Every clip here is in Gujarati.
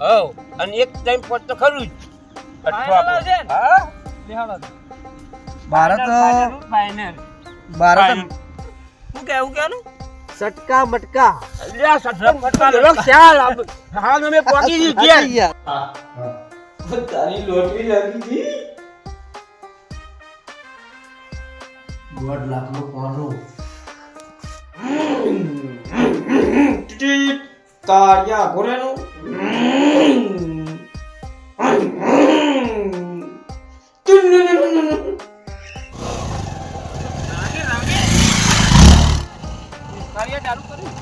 હવ અને એક ટાઈમ પર તો ખરું જ. ભારત ભારત શું કેવું કેનું સટકા મટકા. અલ્યા સટકા મટકા લો ખ્યાલ હા મે પોકી દી ગયા તારી લોટરી લાગી જી દોઢ લાખનું પાનું તારિયા ઘોરેનું ચાલુ કર્યું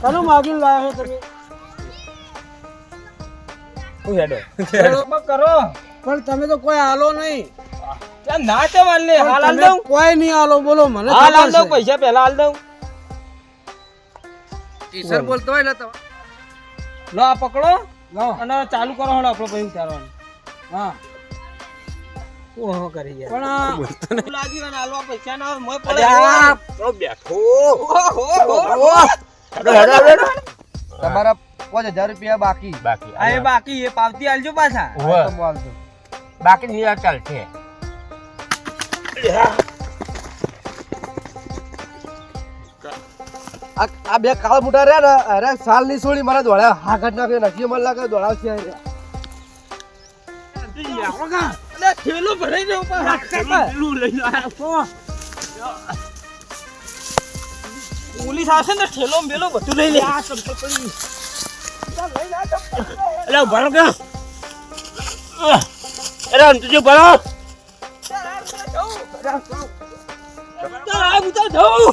ચાલો માગીને લાયા છો તમે. હું હેડો. કરો. પણ તમે તો કોઈ આલો નહીં. ના તે વાલ લે હાલ હાલ દઉં. કોઈ નહીં આલો બોલો મને હાલ હાલ દઉં. પૈસા પહેલા હાલ દઉં. ટીચર બોલતો હોય ને તો. લો આ પકડો. લો. અને ચાલુ કરો હળો આપણો ભાઈ ઉતારવાનું. હા. ઓહો કરી યાર પણ આ એવું લાગ્યું પૈસા ના મોય પડે. અલ્યા તો બેઠો. ઓહો હેડો હેડો હેડો તમારા પાંચ હજાર રૂપિયા બાકી. બાકી આ એ બાકી એ પાવતી આલજો પાછા. બાકી આ ચાલશે. આ બે કાળ મોટા રહ્યા ને અરે સાલની સોળી મારા દોડ્યા. હા ઘટ નાખ્યો નથી મને લાગે ભરાઈ દઉં પોલીસ આવશે ને ઠેલો બેલો બધું લઈ લે. અલ્યા ભરો કે અરે અંતુજી ભરો ચાલ આ ઉતાર જાઉં.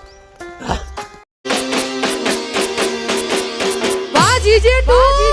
直接。